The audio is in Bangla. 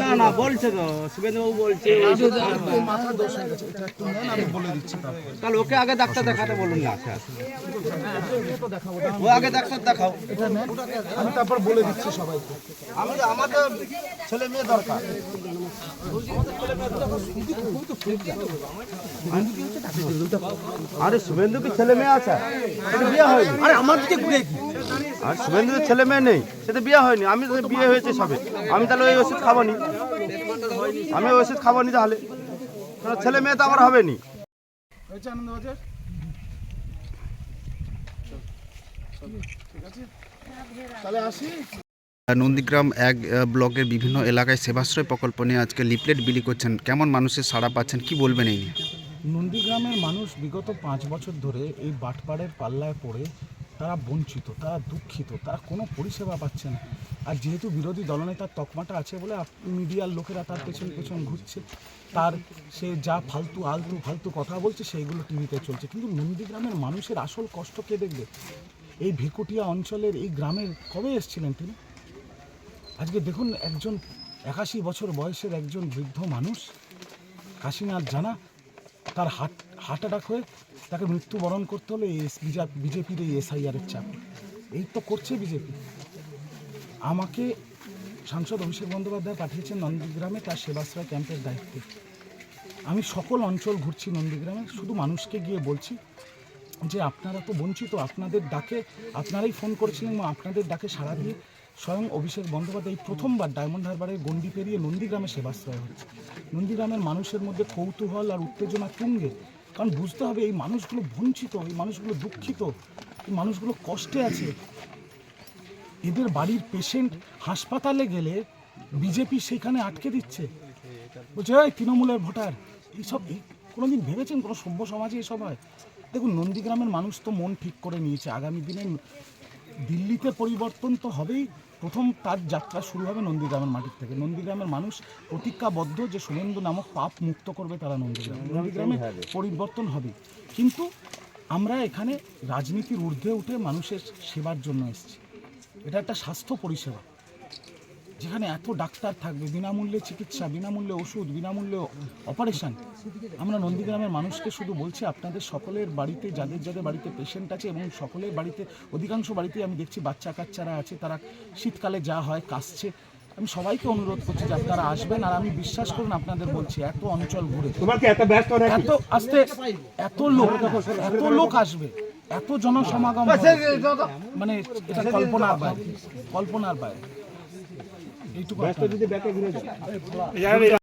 না না বলছে তো শুভেন্দুবাবু বলছে। মাথা দোষ গেছে এটা একটু নেন আমি বলে দিচ্ছি তারপরে তাহলে ওকে আগে ডাক্তার দেখাতে বলুন না আচ্ছা ও আগে ডাক্তার দেখাও। আমি তারপর বলে দিচ্ছি সবাইকে। আমি আমাদের ছেলে মেয়ে দরকার। আরে শুভেন্দু কি ছেলে মেয়ে আছে? আরে আমার দিকে ঘুরে আর শুভেন্দু ছেলে মেয়ে নেই। সেটা বিয়ে হয়নি আমি তো বিয়ে হয়েছে সবে। আমি তাহলে ওই ওষুধ খাব নি আমি ওই ওষুধ খাব নি তাহলে ছেলে মেয়ে তো আমার হবে নি হয়েছে আনন্দবাজার ঠিক আছে তাহলে আসি। নন্দীগ্রাম এক ব্লকের বিভিন্ন এলাকায় সেবাশ্রয় প্রকল্প নিয়ে আজকে লিফলেট বিলি করছেন। কেমন মানুষের সাড়া পাচ্ছেন কি বলবেন এই নিয়ে? নন্দীগ্রামের মানুষ বিগত পাঁচ বছর ধরে এই বাটপাড়ের পাল্লায় পড়ে তারা বঞ্চিত, তারা দুঃখিত, তারা কোনো পরিষেবা পাচ্ছে না। আর যেহেতু বিরোধী দলনেতার তকমাটা আছে বলে মিডিয়ার লোকেরা তার পেছন পেছন ঘুরছে, তার সে যা ফালতু, আলতু, ফালতু কথা বলছে সেইগুলো টিভিতে চলছে। কিন্তু নন্দীগ্রামের মানুষের আসল কষ্ট কে দেখবে? এই ভেকুটিয়া অঞ্চলের এই গ্রামের কবে এসেছিলেন তিনি? আজকে দেখুন একজন একাশি বছর বয়সের একজন বৃদ্ধ মানুষ, কাশীনাথ জানা তার হার্ট হার্ট অ্যাটাক হয়ে তাকে মৃত্যুবরণ করতে হলে এই বিজেপির এই এসআইআরের চাপ। এই তো করছে বিজেপি। আমাকে সাংসদ অভিষেক বন্দ্যোপাধ্যায় পাঠিয়েছেন নন্দীগ্রামে তার সেবাশ্রয় ক্যাম্পের দায়িত্বে। আমি সকল অঞ্চল ঘুরছি নন্দীগ্রামে, শুধু মানুষকে গিয়ে বলছি যে আপনারা তো বঞ্চিত, আপনাদের ডাকে, আপনারাই ফোন করেছিলেন এবং আপনাদের ডাকে সাড়া দিয়ে স্বয়ং অভিষেক বন্দ্যোপাধ্যায় প্রথমবার ডায়মন্ড হারবারের গণ্ডি পেরিয়ে নন্দীগ্রামে সেবাশ্রয় হচ্ছে। নন্দীগ্রামের মানুষের মধ্যে কৌতূহল আর উত্তেজনা তুঙ্গে। কারণ বুঝতে হবে এই মানুষগুলো বঞ্চিত, এই মানুষগুলো দুঃখিত, এই মানুষগুলো কষ্টে আছে। এদের বাড়ির পেশেন্ট হাসপাতালে গেলে বিজেপি সেখানে আটকে দিচ্ছে। বলছে, এই তৃণমূলের ভোটার এইসব এই কোনোদিন ভেবেছেন কোনো সভ্য সমাজে এসব হয়? দেখুন, নন্দীগ্রামের মানুষ তো মন ঠিক করে নিয়েছে। আগামী দিনে দিল্লিতে পরিবর্তন তো হবেই। প্রথম তার যাত্রা শুরু হবে নন্দীগ্রামের মাটির থেকে। নন্দীগ্রামের মানুষ প্রতিজ্ঞাবদ্ধ যে শুভেন্দু নামক পাপ মুক্ত করবে তারা নন্দীগ্রাম। নন্দীগ্রামে পরিবর্তন হবে। কিন্তু আমরা এখানে রাজনীতির ঊর্ধ্বে উঠে মানুষের সেবার জন্য এসেছি। এটা একটা স্বাস্থ্য পরিষেবা। যেখানে এত ডাক্তার থাকবে বিনামূল্যে চিকিৎসা বিনামূল্যে ওষুধ বিনামূল্যে অপারেশন আমরা নন্দীগ্রামের মানুষকে শুধু বলছি আপনাদের সকলের বাড়িতে যাদের যাদের বাড়িতে পেশেন্ট আছে এবং সকলের বাড়িতে অধিকাংশ বাড়িতে আমি দেখছি বাচ্চা কাচ্চারা আছে তারা শীতকালে যা হয় কাশছে। আমি সবাইকে অনুরোধ করছি যে আপনারা আসবেন আর আমি বিশ্বাস করুন আপনাদের বলছি এত অঞ্চল ঘুরে। এত আসতে এত লোক এত লোক আসবে এত জনসমাগম মানে এটা কল্পনার বাইরে কল্পনার বাইরে। এইটুকু আপনারা-